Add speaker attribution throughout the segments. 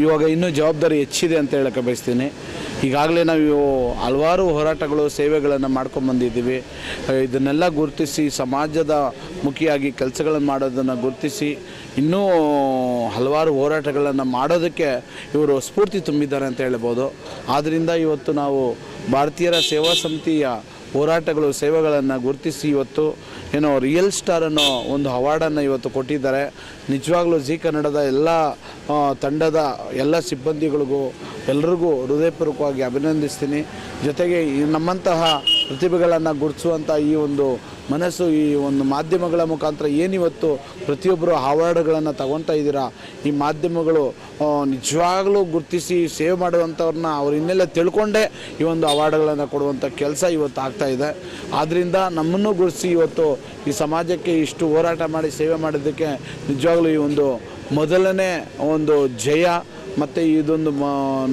Speaker 1: ಇವಾಗ ಇನ್ನೂ ಜವಾಬ್ದಾರಿ ಹೆಚ್ಚಿದೆ ಅಂತ ಹೇಳಕ್ಕೆ ಬಯಸ್ತೀನಿ. ಈಗಾಗಲೇ ನಾವು ಹಲವಾರು ಹೋರಾಟಗಳು, ಸೇವೆಗಳನ್ನು ಮಾಡ್ಕೊಂಬಂದಿದ್ದೀವಿ ಇದನ್ನೆಲ್ಲ ಗುರುತಿಸಿ, ಸಮಾಜದ ಮುಖಿಯಾಗಿ ಕೆಲಸಗಳನ್ನು ಮಾಡೋದನ್ನು ಗುರುತಿಸಿ, ಇನ್ನೂ ಹಲವಾರು ಹೋರಾಟಗಳನ್ನು ಮಾಡೋದಕ್ಕೆ ಇವರು ಸ್ಫೂರ್ತಿ ತುಂಬಿದ್ದಾರೆ ಅಂತ ಹೇಳ್ಬೋದು. ಆದ್ದರಿಂದ ಇವತ್ತು ನಾವು ಭಾರತೀಯರ ಸೇವಾ ಸಮಿತಿಯ ಹೋರಾಟಗಳು, ಸೇವೆಗಳನ್ನು ಗುರುತಿಸಿ ಇವತ್ತು ಏನೋ ರಿಯಲ್ ಸ್ಟಾರ್ ಅನ್ನೋ ಒಂದು ಅವಾರ್ಡನ್ನು ಇವತ್ತು ಕೊಟ್ಟಿದ್ದಾರೆ. ನಿಜವಾಗ್ಲೂ ಜಿ ಕನ್ನಡದ ಎಲ್ಲ ತಂಡದ ಎಲ್ಲ ಸಿಬ್ಬಂದಿಗಳಿಗೂ, ಎಲ್ರಿಗೂ ಹೃದಯಪೂರ್ವಕವಾಗಿ ಅಭಿನಂದಿಸ್ತೀನಿ. ಜೊತೆಗೆ ನಮ್ಮಂತಹ ಪ್ರತಿಭೆಗಳನ್ನು ಗುರುತಿಸುವಂಥ ಈ ಒಂದು ಮನಸ್ಸು, ಈ ಒಂದು ಮಾಧ್ಯಮಗಳ ಮುಖಾಂತರ ಏನಿವತ್ತು ಪ್ರತಿಯೊಬ್ಬರು ಅವಾರ್ಡ್ಗಳನ್ನು ತಗೊತಾ ಇದ್ದೀರಾ? ಈ ಮಾಧ್ಯಮಗಳು ನಿಜವಾಗ್ಲೂ ಗುರುತಿಸಿ ಸೇವ್ ಮಾಡುವಂಥವ್ರನ್ನ ಅವ್ರು ಇನ್ನೆಲ್ಲ ತಿಳ್ಕೊಂಡೇ ಈ ಒಂದು ಅವಾರ್ಡ್ಗಳನ್ನು ಕೊಡುವಂಥ ಕೆಲಸ ಇವತ್ತು ಆಗ್ತಾ ಇದೆ. ಆದ್ದರಿಂದ ನಮ್ಮನ್ನು ಗುರುತಿಸಿ ಇವತ್ತು ಈ ಸಮಾಜಕ್ಕೆ ಇಷ್ಟು ಹೋರಾಟ ಮಾಡಿ ಸೇವೆ ಮಾಡಿದ್ದಕ್ಕೆ ನಿಜವಾಗ್ಲೂ ಈ ಒಂದು ಮೊದಲನೇ ಒಂದು ಜಯ. ಮತ್ತು ಇದೊಂದು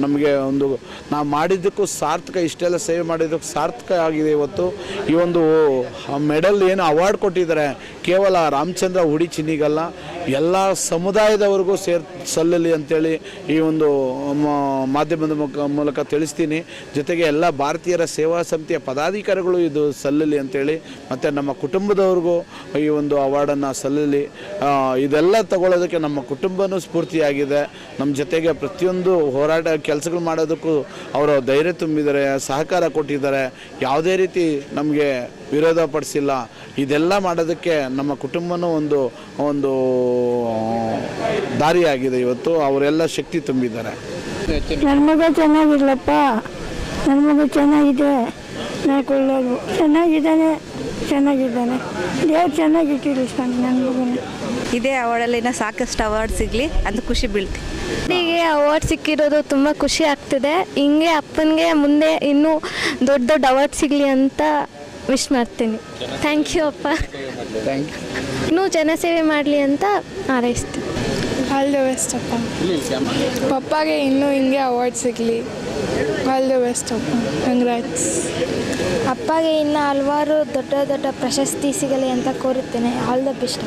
Speaker 1: ನಮಗೆ ಒಂದು, ನಾವು ಮಾಡಿದ್ದಕ್ಕೂ ಸಾರ್ಥಕ, ಇಷ್ಟೆಲ್ಲ ಸೇವೆ ಮಾಡಿದ್ದಕ್ಕೂ ಸಾರ್ಥಕ ಆಗಿದೆ ಇವತ್ತು. ಈ ಒಂದು ಮೆಡಲ್ ಏನು ಅವಾರ್ಡ್ ಕೊಟ್ಟಿದ್ದಾರೆ. ಕೇವಲ ರಾಮಚಂದ್ರ ಹುಡಿ ಚಿನ್ನಿಗಲ್ಲ, ಎಲ್ಲ ಸಮುದಾಯದವರೆಗೂ ಸೇರ್ ಸಲ್ಲಲಿ ಅಂತೇಳಿ ಈ ಒಂದು ಮಾಧ್ಯಮದ ಮೂಲಕ ತಿಳಿಸ್ತೀನಿ. ಜೊತೆಗೆ ಎಲ್ಲ ಭಾರತೀಯರ ಸೇವಾ ಸಮಿತಿಯ ಪದಾಧಿಕಾರಿಗಳು ಇದು ಸಲ್ಲಲಿ ಅಂತೇಳಿ, ಮತ್ತು ನಮ್ಮ ಕುಟುಂಬದವ್ರಿಗೂ ಈ ಒಂದು ಅವಾರ್ಡನ್ನು ಸಲ್ಲಲಿ. ಇದೆಲ್ಲ ತಗೊಳ್ಳೋದಕ್ಕೆ ನಮ್ಮ ಕುಟುಂಬನೂ ಸ್ಫೂರ್ತಿಯಾಗಿದೆ. ನಮ್ಮ ಜೊತೆಗೆ ಪ್ರತಿಯೊಂದು ಹೋರಾಟ ಕೆಲಸಗಳು ಮಾಡೋದಕ್ಕೂ ಅವರು ಧೈರ್ಯ ತುಂಬಿದ್ದಾರೆ, ಸಹಕಾರ ಕೊಟ್ಟಿದ್ದಾರೆ. ಯಾವುದೇ ರೀತಿ ನಮಗೆ ವಿರೋಧ ಪಡಿಸಿಲ್ಲ. ಇದೆಲ್ಲ ಮಾಡೋದಕ್ಕೆ ನಮ್ಮ ಕುಟುಂಬನೂ ಒಂದು ಒಂದು ದಾರಿಯಾಗಿದೆ ಇವತ್ತು. ಅವರೆಲ್ಲ ಶಕ್ತಿ ತುಂಬಿದ್ದಾರೆ.
Speaker 2: ನನ್ನ ಮಗ ಚೆನ್ನಾಗಿರ್ಲಪ್ಪ. ನನ್ನ ಮಗ ಚೆನ್ನಾಗಿದೆ. ಚೆನ್ನಾಗಿದ್ದಾನೆ. ಚೆನ್ನಾಗಿದ್ದಾನೆ. ದೇವ್ರು ಚೆನ್ನಾಗಿಟ್ಟಿರಿ ಸ್ವಾಮಿ ನನ್ನ ಮಗನ.
Speaker 3: ಇದೇ ಅವಾರ್ಡಲ್ಲಿನ ಸಾಕಷ್ಟು ಅವಾರ್ಡ್ ಸಿಗಲಿ ಅಂತ ಖುಷಿ ಬೀಳ್ತಿ.
Speaker 4: ಹೀಗೆ ಅವಾರ್ಡ್ ಸಿಕ್ಕಿರೋದು ತುಂಬ ಖುಷಿ ಆಗ್ತಿದೆ. ಹಿಂಗೆ ಅಪ್ಪನಿಗೆ ಮುಂದೆ ಇನ್ನೂ ದೊಡ್ಡ ದೊಡ್ಡ ಅವಾರ್ಡ್ ಸಿಗಲಿ ಅಂತ ವಿಶ್ ಮಾಡ್ತೀನಿ. ಥ್ಯಾಂಕ್ ಯು ಅಪ್ಪ.
Speaker 1: ಥ್ಯಾಂಕ್ ಯು
Speaker 4: ಇನ್ನೂ ಜನಸೇವೆ ಮಾಡಲಿ ಅಂತ ಹಾರೈಸ್ತೀನಿ.
Speaker 5: ಆಲ್ ದ ಬೆಸ್ಟ್ ಅಪ್ಪ. ಪಪ್ಪಾಗೆ ಇನ್ನೂ ಹಿಂಗೆ ಅವಾರ್ಡ್ ಸಿಗಲಿ. ಆಲ್ ದ ಬೆಸ್ಟ್ ಅಪ್ಪ. ಕಂಗ್ರಾಟ್ಸ್
Speaker 6: ಅಪ್ಪಗೆ ಇನ್ನು ಹಲವಾರು ದೊಡ್ಡ ದೊಡ್ಡ ಪ್ರಶಸ್ತಿ ಸಿಗಲಿ ಅಂತ ಕೋರುತ್ತೇನೆ. All the best